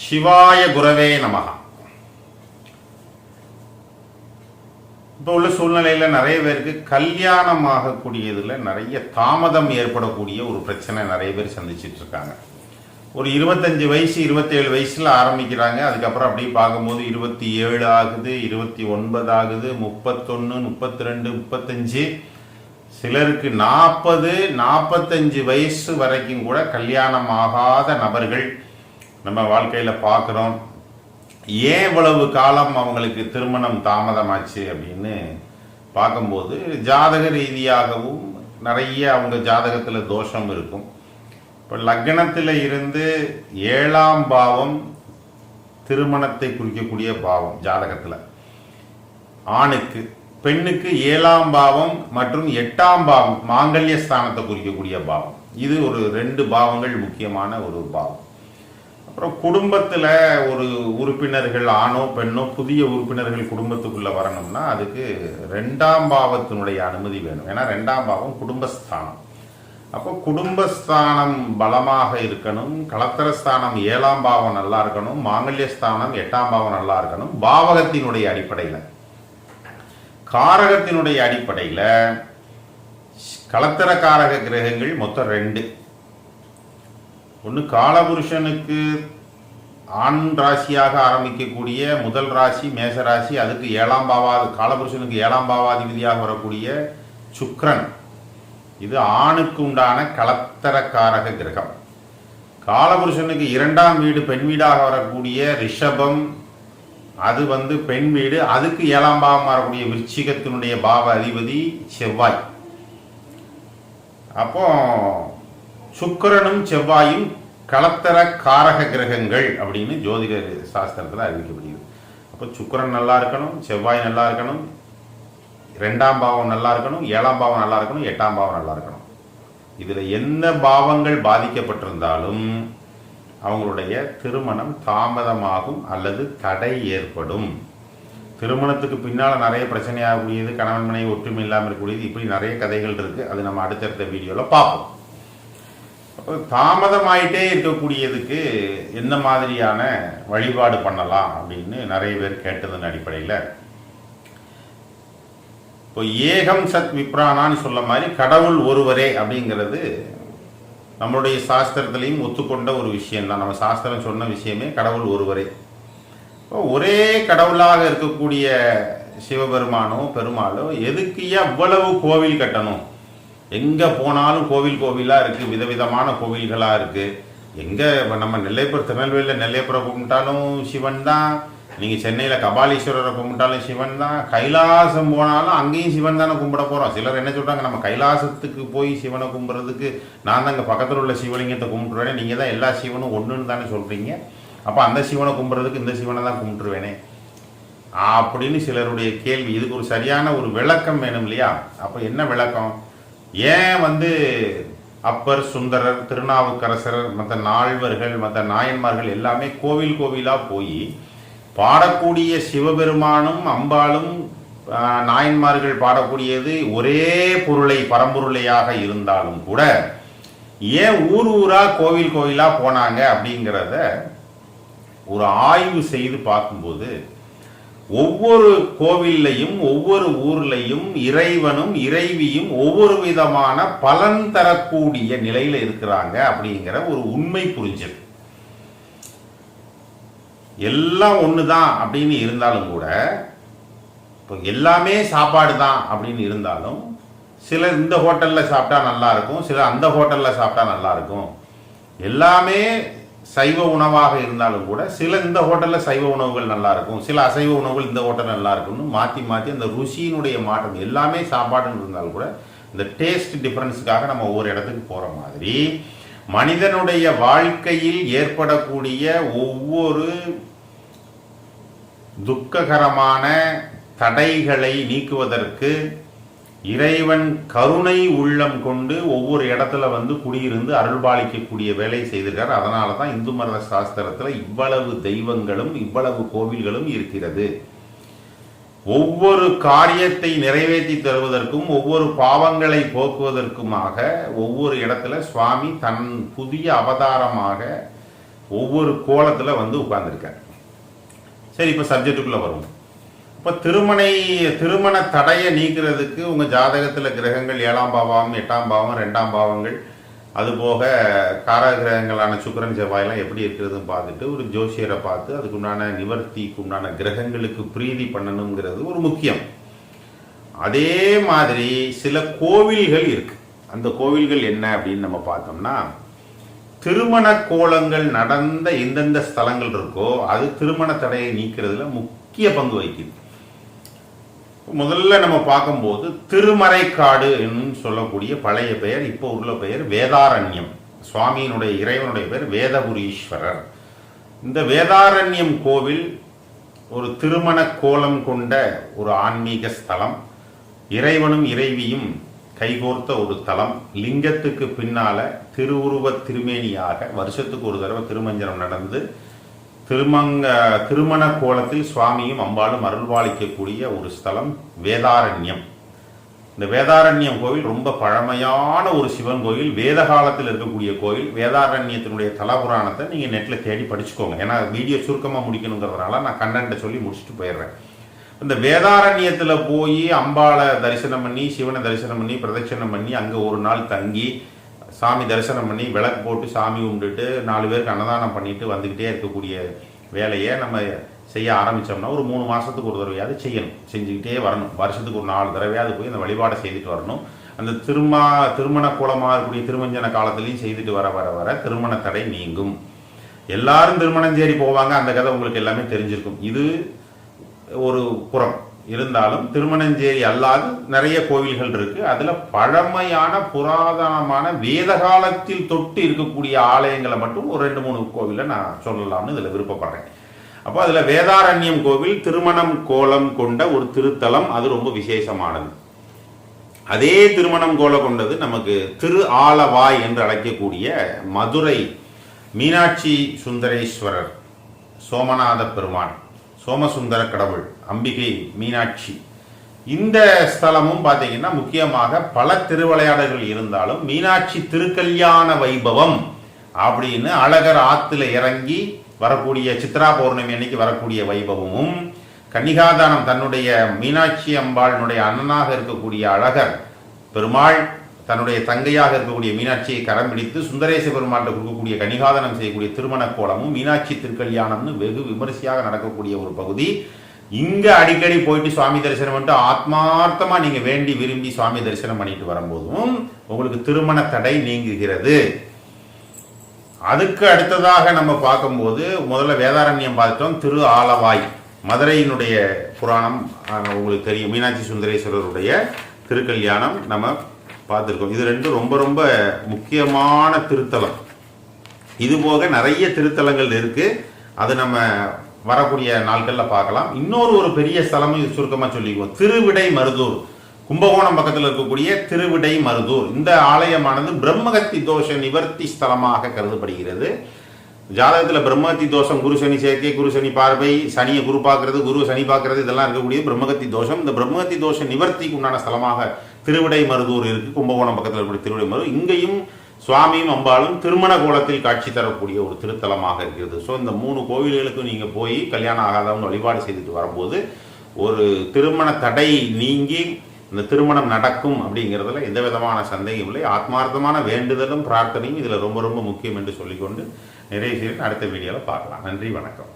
சிவாய குரவே நமகா இப்போ உள்ள சூழ்நிலையில் நிறைய பேருக்கு கல்யாணம் ஆகக்கூடியதில் நிறைய தாமதம் ஏற்படக்கூடிய ஒரு பிரச்சனை நிறைய பேர் சந்திச்சுட்டு இருக்காங்க. ஒரு இருபத்தஞ்சு வயசு இருபத்தேழு வயசில் ஆரம்பிக்கிறாங்க. அதுக்கப்புறம் அப்படியே பார்க்கும்போது இருபத்தி ஏழு ஆகுது இருபத்தி ஒன்பது ஆகுது முப்பத்தொன்று முப்பத்தி ரெண்டு முப்பத்தஞ்சு. சிலருக்கு நாற்பது நாற்பத்தஞ்சு வயசு வரைக்கும் கூட கல்யாணம் ஆகாத நபர்கள் நம்ம வாழ்க்கையில் பார்க்குறோம். ஏன் இவ்வளவு காலம் அவங்களுக்கு திருமணம் தாமதமாச்சு அப்படின்னு பார்க்கும்போது ஜாதக ரீதியாகவும் நிறைய அவங்க ஜாதகத்தில் தோஷம் இருக்கும். இப்போ லக்னத்தில் இருந்து ஏழாம் பாவம் திருமணத்தை குறிக்கக்கூடிய பாவம் ஜாதகத்தில். ஆணுக்கு பெண்ணுக்கு ஏழாம் பாவம் மற்றும் எட்டாம் பாவம் மாங்கல்ய ஸ்தானத்தை குறிக்கக்கூடிய பாவம். இது ஒரு ரெண்டு பாவங்கள் முக்கியமான ஒரு பாவம். அப்புறம் குடும்பத்தில் ஒரு உறுப்பினர்கள் ஆணோ பெண்ணோ புதிய உறுப்பினர்கள் குடும்பத்துக்குள்ளே வரணும்னா அதுக்கு ரெண்டாம் பாவத்தினுடைய அனுமதி வேணும். ஏன்னா ரெண்டாம் பாவம் குடும்பஸ்தானம். அப்போ குடும்பஸ்தானம் பலமாக இருக்கணும். கலத்தரஸ்தானம் ஏழாம் பாவம் நல்லா இருக்கணும். மாங்கல்யஸ்தானம் எட்டாம் பாவம் நல்லா இருக்கணும். பாவகத்தினுடைய அடிப்படையில். காரகத்தினுடைய அடிப்படையில் கலத்தர காரக கிரகங்கள் மொத்தம் ரெண்டு. ஒன்று காலபுருஷனுக்கு ஆண் ராசியாக ஆரம்பிக்கக்கூடிய முதல் ராசி மேச ராசி அதுக்கு ஏழாம் பாவாது காலபுருஷனுக்கு ஏழாம் பாவாதிபதியாக வரக்கூடிய சுக்ரன் இது ஆணுக்கு உண்டான கலத்தரக்காரக கிரகம். காலபுருஷனுக்கு இரண்டாம் வீடு பெண் வீடாக வரக்கூடிய ரிஷபம் அது வந்து பெண் வீடு அதுக்கு ஏழாம் பாவம் வரக்கூடிய விருச்சிகத்தினுடைய பாவ அதிபதி செவ்வாய். அப்போ சுக்கிரனும் செவ்வாயும் கலத்தர காரக கிரகங்கள் அப்படின்னு ஜோதிட சாஸ்திரத்தில் அறிவிக்கப்படுகிறது. அப்போ சுக்கரன் நல்லா இருக்கணும் செவ்வாய் நல்லா இருக்கணும் ரெண்டாம் பாவம் நல்லா இருக்கணும் ஏழாம் பாவம் நல்லா இருக்கணும் எட்டாம் பாவம் நல்லா இருக்கணும். இதில் எந்த பாவங்கள் பாதிக்கப்பட்டிருந்தாலும் அவங்களுடைய திருமணம் தாமதமாகும் அல்லது தடை ஏற்படும். திருமணத்துக்கு பின்னால் நிறைய பிரச்சனையாகக்கூடியது கணவன் மனைவி ஒற்றுமை இல்லாமல் இருக்கக்கூடியது இப்படி நிறைய கதைகள் இருக்குது அது நம்ம அடுத்தடுத்த வீடியோவில் பார்ப்போம். அப்போ தாமதமாயிட்டே இருக்கக்கூடியதுக்கு எந்த மாதிரியான வழிபாடு பண்ணலாம் அப்படின்னு நிறைய பேர் கேட்டதன் அடிப்படையில். இப்போ ஏகம் சத் விப்ரானான்னு சொல்ல மாதிரி கடவுள் ஒருவரே அப்படிங்கிறது நம்மளுடைய சாஸ்திரத்திலையும் ஒத்துக்கொண்ட ஒரு விஷயம்தான். நம்ம சாஸ்திரம் சொன்ன விஷயமே கடவுள் ஒருவரே. இப்போ ஒரே கடவுளாக இருக்கக்கூடிய சிவபெருமானோ பெருமாளோ எதுக்கு எவ்வளவு கோவில் கட்டணும்? எங்கே போனாலும் கோவில் கோவிலாக இருக்குது விதவிதமான கோவில்களாக இருக்குது எங்கே நம்ம நெல்லைப்புற திருநெல்வேலியில் நெல்லைப்புற கும்பிட்டாலும் சிவன் தான். நீங்கள் சென்னையில் கபாலீஸ்வரரை கும்பிட்டாலும் சிவன் தான். கைலாசம் போனாலும் அங்கேயும் சிவன் தானே கும்பிட போகிறோம் சிலர் என்ன சொல்கிறாங்க நம்ம கைலாசத்துக்கு போய் சிவனை கும்பிட்றதுக்கு நான் தான் இங்கே பக்கத்தில் உள்ள சிவலிங்கத்தை கும்பிட்ருவேனே நீங்கள் தான் எல்லா சிவனும் ஒன்றுன்னு தானே சொல்கிறீங்க அப்போ அந்த சிவனை கும்பிட்றதுக்கு இந்த சிவனை தான் கும்பிட்டுருவேனே. அப்படின்னு சிலருடைய கேள்வி. இதுக்கு ஒரு சரியான ஒரு விளக்கம் வேணும் இல்லையா? அப்போ என்ன விளக்கம்? ஏன் வந்து அப்பர் சுந்தரர் திருநாவுக்கரசர் மற்ற நால்வர்கள் மற்ற நாயன்மார்கள் எல்லாமே கோவில் கோவிலாக போய் பாடக்கூடிய சிவபெருமானும் அம்பாளும் நாயன்மார்கள் பாடக்கூடியது ஒரே பொருளை பரம்பொருளையாக இருந்தாலும் கூட ஏன் ஊர் ஊரா கோவில் கோவிலா போனாங்க அப்படிங்கிறத ஒரு ஆய்வு செய்து பார்க்கும்போது ஒவ்வொரு கோவில்லையும் ஒவ்வொரு ஊர்லையும் இறைவனும் இறைவியும் ஒவ்வொரு விதமான பலன் தரக்கூடிய நிலையில இருக்கிறாங்க அப்படிங்கிற ஒரு உண்மை புரிஞ்சது. எல்லாம் ஒன்று தான் அப்படின்னு இருந்தாலும் கூட இப்போ எல்லாமே சாப்பாடு தான் அப்படின்னு இருந்தாலும் சிலர் இந்த ஹோட்டலில் சாப்பிட்டா நல்லா இருக்கும் சிலர் அந்த ஹோட்டலில் சாப்பிட்டா நல்லா இருக்கும். எல்லாமே சைவ உணவாக இருந்தாலும் கூட சில இந்த ஹோட்டலில் சைவ உணவுகள் நல்லா இருக்கும் சில அசைவ உணவுகள் இந்த ஹோட்டல் நல்லா இருக்கும்னு மாற்றி மாற்றி அந்த ருசியினுடைய மாற்றம் எல்லாமே சாப்பாடுன்னு இருந்தாலும் கூட இந்த டேஸ்ட் டிஃப்ரென்ஸுக்காக நம்ம ஒவ்வொரு இடத்துக்கு போகிற மாதிரி மனிதனுடைய வாழ்க்கையில் ஏற்படக்கூடிய ஒவ்வொரு துக்ககரமான தடைகளை நீக்குவதற்கு இறைவன் கருணை உள்ளம் கொண்டு ஒவ்வொரு இடத்துல வந்து குடியிருந்து அருள்பாலிக்கக்கூடிய வேலையை செய்திருக்கார். அதனால தான் இந்து மத சாஸ்திரத்தில் இவ்வளவு தெய்வங்களும் இவ்வளவு கோவில்களும் இருக்கிறது. ஒவ்வொரு காரியத்தை நிறைவேற்றி தருவதற்கும் ஒவ்வொரு பாவங்களை போக்குவதற்குமாக ஒவ்வொரு இடத்துல சுவாமி தன் புதிய அவதாரமாக ஒவ்வொரு கோலத்தில் வந்து உட்கார்ந்துருக்கார். சரி இப்போ சப்ஜெக்டுக்குள்ளே வருவோம். இப்போ திருமணை திருமண தடையை நீக்கிறதுக்கு உங்கள் ஜாதகத்தில் கிரகங்கள் ஏழாம் பாவம் எட்டாம் பாவம் ரெண்டாம் பாவங்கள் அதுபோக காரகிரகங்களான சுக்கரன் செவ்வாயெல்லாம் எப்படி இருக்கிறதுன்னு பார்த்துட்டு ஒரு ஜோசியரை பார்த்து அதுக்கு உண்டான நிவர்த்திக்கு உண்டான கிரகங்களுக்கு பிரீதி பண்ணணுங்கிறது ஒரு முக்கியம். அதே மாதிரி சில கோவில்கள் இருக்கு. அந்த கோவில்கள் என்ன அப்படின்னு நம்ம பார்த்தோம்னா திருமண கோலங்கள் நடந்த எந்தெந்த ஸ்தலங்கள் இருக்கோ அது திருமண தடையை நீக்கிறதுல முக்கிய பங்கு வகிக்குது. முதல்ல நம்ம பார்க்கும்போது திருமறைக்காடு என்று சொல்லக்கூடிய பழைய பெயர் இப்போ உள்ள பெயர் வேதாரண்யம். சுவாமியினுடைய இறைவனுடைய பெயர் வேதபுரீஸ்வரர். இந்த வேதாரண்யம் கோவில் ஒரு திருமண கோலம் கொண்ட ஒரு ஆன்மீக ஸ்தலம். இறைவனும் இறைவியும் கைகோர்த்த ஒரு தலம். லிங்கத்துக்கு பின்னால திருவுருவ திருமேனியாக வருஷத்துக்கு ஒரு தடவை திருமஞ்சனம் நடந்து திருமங்க திருமண கோலத்தில் சுவாமியும் அம்பாலும் அருள்வாளிக்கக்கூடிய ஒரு ஸ்தலம் வேதாரண்யம். இந்த வேதாரண்யம் கோவில் ரொம்ப பழமையான ஒரு சிவன் கோவில். வேத காலத்தில் இருக்கக்கூடிய கோவில். வேதாரண்யத்தினுடைய தலபுராணத்தை நீங்கள் நெட்டில் தேடி படிச்சுக்கோங்க. ஏன்னா வீடியோ சுருக்கமாக முடிக்கணுங்கிறதுனால நான் கண்டென்ட்டை சொல்லி முடிச்சுட்டு போயிடுறேன். இந்த வேதாரண்யத்தில் போய் அம்பாளை தரிசனம் பண்ணி சிவனை தரிசனம் பண்ணி பிரதட்சணம் பண்ணி அங்கே ஒரு நாள் தங்கி சாமி தரிசனம் பண்ணி விளக்கு போட்டு சாமி கும்பிட்டுட்டு நாலு பேருக்கு அன்னதானம் பண்ணிட்டு வந்துக்கிட்டே இருக்கக்கூடிய வேலையை நம்ம செய்ய ஆரம்பித்தோம்னா ஒரு மூணு மாதத்துக்கு ஒரு தடவையாவது செய்யணும். செஞ்சுக்கிட்டே வரணும். வருஷத்துக்கு ஒரு நாலு தடவையாவது போய் அந்த வழிபாடை செய்துட்டு வரணும். அந்த திருமா திருமண குளமாக இருக்கக்கூடிய திருமஞ்சன காலத்துலேயும் செய்துட்டு வர வர வர திருமண தடை நீங்கும். எல்லாரும் திருமணம் சேரி போவாங்க. அந்த கதை உங்களுக்கு எல்லாமே தெரிஞ்சிருக்கும். இது ஒரு புறம். இருந்தாலும் திருமணஞ்சேரி அல்லாது நிறைய கோவில்கள் இருக்கு. அதுல பழமையான புராதனமான வேத காலத்தில் தொட்டு இருக்கக்கூடிய ஆலயங்களை மட்டும் ஒரு ரெண்டு மூணு கோவிலை நான் சொல்லலாம்னு இதுல விருப்பப்படுறேன். அப்போ அதுல வேதாரண்யம் கோவில் திருமணம் கோலம் கொண்ட ஒரு திருத்தலம் அது ரொம்ப விசேஷமானது. அதே திருமணம் கோலம் கொண்டது நமக்கு திரு ஆலவாய் என்று அழைக்கக்கூடிய மதுரை மீனாட்சி சுந்தரேஸ்வரர் சோமநாத பெருமான். சோமசுந்தர கடவுள் அம்பிகை மீனாட்சி. இந்த ஸ்தலமும் பார்த்தீங்கன்னா முக்கியமாக பல திருவிளையாடல்கள் இருந்தாலும் மீனாட்சி திருக்கல்யாண வைபவம் அப்படின்னு அழகர் ஆத்துல இறங்கி வரக்கூடிய சித்ரா பௌர்ணமி அன்னைக்கு வரக்கூடிய வைபவமும் கன்னிகாதானம் தன்னுடைய மீனாட்சி அம்பாளினுடைய அண்ணனாக இருக்கக்கூடிய அழகர் பெருமாள் தன்னுடைய தங்கையாக இருக்கக்கூடிய மீனாட்சியை கரம் பிடித்து சுந்தரேச பெருமாட்டை கொடுக்கக்கூடிய கனிகாதனம் செய்யக்கூடிய திருமண கோலமும் மீனாட்சி திருக்கல்யாணம்னு வெகு விமரிசையாக நடக்கக்கூடிய ஒரு பகுதி. இங்க அடிக்கடி போயிட்டு சுவாமி தரிசனம் பண்ணிட்டு ஆத்மார்த்தமா நீங்க வேண்டி விரும்பி சுவாமி தரிசனம் பண்ணிட்டு வரும்போதும் உங்களுக்கு திருமண தடை நீங்குகிறது. அதுக்கு அடுத்ததாக நம்ம பார்க்கும்போது முதல்ல வேதாரண்யம் பார்த்துட்டோம். திரு ஆலவாய் மதுரையினுடைய புராணம் உங்களுக்கு தெரியும். மீனாட்சி சுந்தரேஸ்வரருடைய திருக்கல்யாணம் நம்ம பார்த்துருக்கோம். இது ரெண்டும் ரொம்ப ரொம்ப முக்கியமான திருத்தலம். இது போக நிறைய திருத்தலங்கள் இருக்கு. அது நம்ம வரக்கூடிய நாட்களில் பார்க்கலாம். இன்னொரு ஒரு பெரிய ஸ்தலமும் சுருக்கமாக சொல்லிக்குவோம். திருவிடை மருதூர். கும்பகோணம் பக்கத்தில் இருக்கக்கூடிய திருவிடை மருதூர். இந்த ஆலயமானது பிரம்மகத்தி தோஷ நிவர்த்தி ஸ்தலமாக கருதப்படுகிறது. ஜாதகத்தில் பிரம்மகத்தி தோஷம் குரு சனி சேர்க்கை குரு சனி பார்வை சனியை குரு பார்க்கறது குரு சனி பார்க்கறது இதெல்லாம் இருக்கக்கூடிய பிரம்மகத்தி தோஷம். இந்த பிரம்மகத்தி தோஷ நிவர்த்திக்கு உண்டான ஸ்தலமாக திருவிடை மருதூர் இருக்கு கும்பகோணம் பக்கத்தில் இருக்கக்கூடிய திருவிடை மருதூர். இங்கேயும் சுவாமியும் அம்பாளும் திருமண கோலத்தில் காட்சி தரக்கூடிய ஒரு திருத்தலமாக இருக்கிறது. ஸோ இந்த மூணு கோவில்களுக்கும் நீங்கள் போய் கல்யாணம் ஆகாதவங்க வழிபாடு செய்துட்டு வரும்போது ஒரு திருமண தடை நீங்கி இந்த திருமணம் நடக்கும் அப்படிங்கிறதுல எந்த விதமான சந்தேகம் இல்லை. ஆத்மார்த்தமான வேண்டுதலும் பிரார்த்தனையும் இதில் ரொம்ப ரொம்ப முக்கியம் என்று சொல்லிக்கொண்டு நிறைய செய்ய அடுத்த வீடியோவில் பார்க்கலாம். நன்றி வணக்கம்.